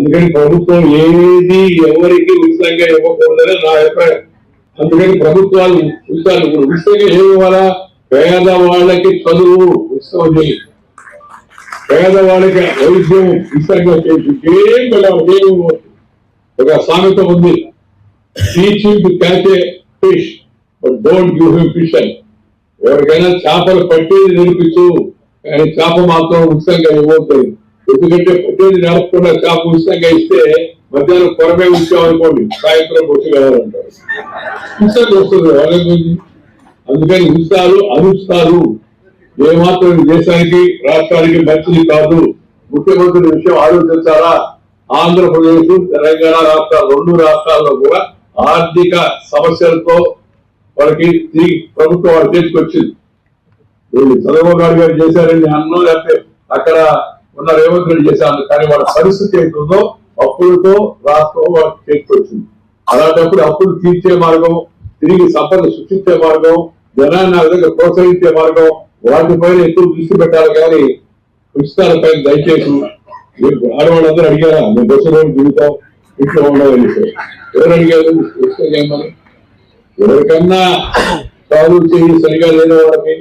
అందుకని ప్రభుత్వం ఏది ఎవరికి ఉచితంగా ఇవ్వకూడదని నా అభిప్రాయం. అందుకని ప్రభుత్వాలు ఉచితాలు ఉచితంగా ఏమి ఇవ్వాలా? పేదవాళ్ళకి చదువు ఉచితం పేద వాళ్ళకి వైద్యం ఉచితంగా చేసి ఏం పిల్లలు ఏం ఒక సామెత ఉంది. Teaching to catch a fish but don't give him fish అని. ఎవరికైనా చేపలు పట్టేది నేర్పించు కానీ చేప మాత్రం ఉచితంగా ఇవ్వకూడదు. ఎందుకంటే పట్టేది నేర్పకుండా చేప ఉచితంగా ఇస్తే మధ్యాహ్నం కొరమే ఉంచామనుకోండి సాయంత్రం వచ్చి కావాలంటారు ఉచితంగా వస్తుంది వాళ్ళ గురించి అందుకని ఉచితాలు అనుచితాలు. ఏమాత్రం దేశానికి రాష్ట్రానికి మంచిది కాదు. ముఖ్యమంత్రి విషయం ఆలోచించాలా? ఆంధ్రప్రదేశ్ తెలంగాణ రాష్ట్రాలు రెండు రాష్ట్రాల్లో కూడా ఆర్థిక సమస్యలతో వాళ్ళకి ప్రభుత్వం వాళ్ళు తీసుకొచ్చింది వీళ్ళు చంద్రబాబు నాయుడు గారు చేశారని అన్నో లేకపోతే అక్కడ ఉన్న రేవంత్ రెడ్డి చేశాను కానీ వాళ్ళ పరిస్థితి ఏంటుందో అప్పులతో రాష్ట్రం వాళ్ళకి చేసుకొచ్చింది అలాంటప్పుడు అప్పులు తీర్చే మార్గం తిరిగి సంపద సృష్టించే మార్గం జనాన్ని ఆ విధంగా ప్రోత్సహించే మార్గం వాటిపైన ఎక్కువ దృష్టి పెట్టాలి కానీ ఉచితాలపై దయచేసి మీరు ఆడవాళ్ళందరూ అడిగారా? మేము బస్సు రోజు దిగుతాం ఇంట్లో ఉండవని ఎవరు అడిగారు? ఉచితంగా ఏమని? ఎవరికన్నా కాదు చేయి సరిగా లేని వాళ్ళకి